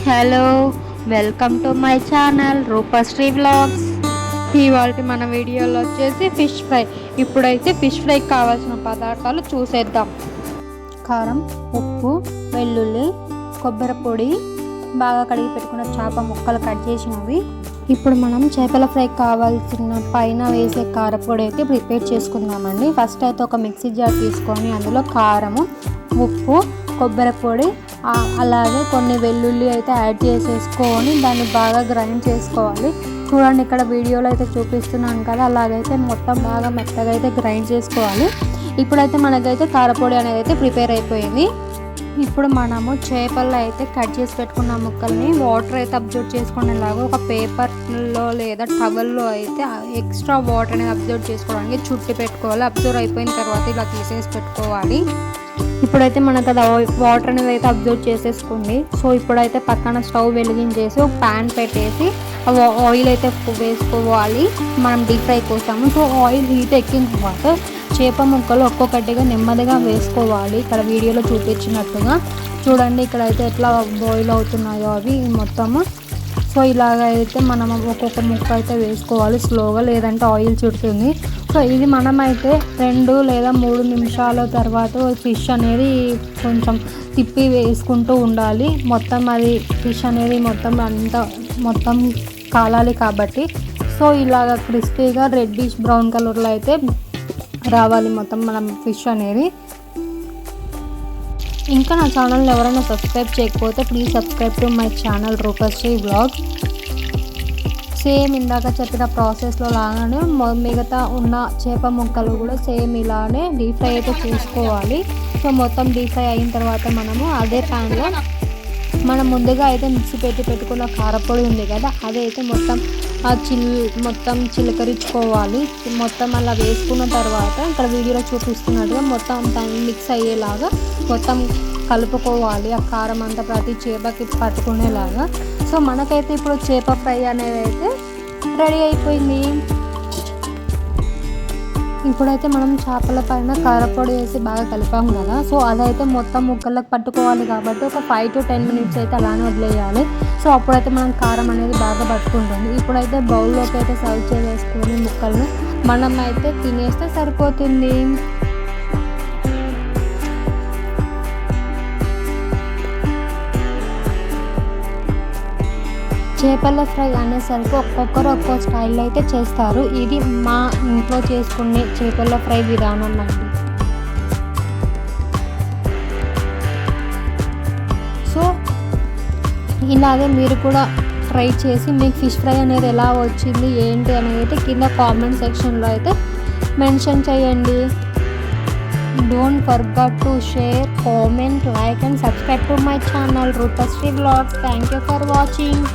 Hello welcome to my channel Roopasri vlogs ఇవాళ మన వీడియోలో వచ్చేసి ఫిష్ ఫ్రై ఇప్పుడైతే ఫిష్ ఫ్రైకి కావాల్సిన పదార్థాలు చూసేద్దాం. కారం ఉప్పు వెల్లుల్లి కొబ్బరి పొడి బాగా కడిగి పెట్టుకున్న చేప ముక్కలు కట్ చేసినవి. ఇప్పుడు మనం చేపల ఫ్రై కావాల్సిన పైన వేసే కారపొడి అయితే ప్రిపేర్ చేసుకుందామండి. ఫస్ట్ అయితే ఒక మిక్సీ జార్ తీసుకొని అందులో కారము ఉప్పు కొబ్బరి పొడి అలాగే కొన్ని వెల్లుల్లి అయితే యాడ్ చేసేసుకొని దాన్ని బాగా గ్రైండ్ చేసుకోవాలి. చూడండి ఇక్కడ వీడియోలో అయితే చూపిస్తున్నాను కదా అలాగైతే మొత్తం బాగా మెత్తగా అయితే గ్రైండ్ చేసుకోవాలి. ఇప్పుడైతే మనకైతే కారపొడి అనేది అయితే ప్రిపేర్ అయిపోయింది. ఇప్పుడు మనము చేపల్లో అయితే కట్ చేసి పెట్టుకున్న ముక్కల్ని వాటర్ అయితే అబ్జర్వ్ చేసుకునేలాగా ఒక పేపర్లో లేదా టవల్లో అయితే ఎక్స్ట్రా వాటర్ అనేది అబ్జర్వ్ చేసుకోవడానికి చుట్టి పెట్టుకోవాలి. అబ్జర్వ్ అయిపోయిన తర్వాత ఇలా తీసేసి పెట్టుకోవాలి. ఇప్పుడైతే మనకు అది వాటర్ అనేది అయితే అబ్జర్వ్ చేసేసుకుంది సో ఇప్పుడైతే పక్కన స్టవ్ వెలిగించేసి ఒక ప్యాన్ పెట్టేసి ఆయిల్ అయితే వేసుకోవాలి. మనం డీప్ ఫ్రై కోసాము. సో ఆయిల్ హీట్ ఎక్కిన తర్వాత చేప ముక్కలు ఒక్కొక్కటిగా నెమ్మదిగా వేసుకోవాలి. ఇక్కడ వీడియోలో చూపించినట్టుగా. చూడండి ఇక్కడ అయితే ఎట్లా బాయిల్ అవుతున్నాయో అవి మొత్తము. సో ఇలాగ అయితే మనం ఒక్కొక్క ముక్క అయితే వేసుకోవాలి. స్లోగా లేదంటే ఆయిల్ చుడుతుంది. సో ఇది మనమైతే రెండు లేదా మూడు నిమిషాల తర్వాత ఫిష్ అనేది కొంచెం తిప్పి వేసుకుంటూ ఉండాలి. మొత్తం అది ఫిష్ అనేది మొత్తం అంతా మొత్తం కాలాలి కాబట్టి. సో ఇలాగ క్రిస్పీగా రెడ్డిష్ బ్రౌన్ కలర్లో అయితే రావాలి మొత్తం మనం ఫిష్ అనేది. ఇంకా నా ఛానల్ని ఎవరైనా సబ్స్క్రైబ్ చేయకపోతే please subscribe to my channel Roopasri blog same ఇందాక చెప్పిన ప్రాసెస్లో లాగానే మిగతా ఉన్న చేప ముక్కలు కూడా సేమ్ ఇలానే డీప్ ఫ్రై అయితే చేసుకోవాలి. సో మొత్తం డీప్ ఫ్రై అయిన తర్వాత మనము అదే ప్యాన్లో మనం ముందుగా అయితే మిక్సీ పెట్టి పెట్టుకున్న కారపొడి ఉంది కదా అదైతే మొత్తం ఆ చిల్ మొత్తం చిలకరించుకోవాలి. మొత్తం అలా వేసుకున్న తర్వాత ఇక్కడ వీడియోలో చూపిస్తున్నట్టుగా మొత్తం మిక్స్ అయ్యేలాగా మొత్తం కలుపుకోవాలి. ఆ కారం అంతా ప్రతి చేపకి పట్టుకునేలాగా. సో మనకైతే ఇప్పుడు చేప ఫ్రై అనేది అయితే రెడీ అయిపోయింది. ఇప్పుడైతే మనం చేపల పైన కారపొడి వేసి బాగా కలిపాం కదా. సో అదైతే మొత్తం ముక్కలకు పట్టుకోవాలి కాబట్టి ఒక ఫైవ్ టు టెన్ మినిట్స్ అయితే అలానే వదిలేయాలి. సో అప్పుడైతే మనం కారం అనేది బాగా పట్టుకుంటుంది. ఇప్పుడైతే బౌల్లోకి అయితే సర్వ్ చేసేసుకొని ముక్కలను మనం అయితే తినేస్తే సరిపోతుంది. చేపల ఫ్రై అనేసరికి ఒక్కొక్కరు ఒక్కో స్టైల్లో అయితే చేస్తారు. ఇది మా ఇంట్లో చేసుకునే చేపల ఫ్రై విధానం అండి. సో ఇలాగే మీరు కూడా ట్రై చేసి మీకు ఫిష్ ఫ్రై అనేది ఎలా వచ్చింది ఏంటి అనేది అయితే కింద కామెంట్ సెక్షన్లో అయితే మెన్షన్ చేయండి. Don't forget to share comment like and subscribe to my channel Roopasri blogs thank you for watching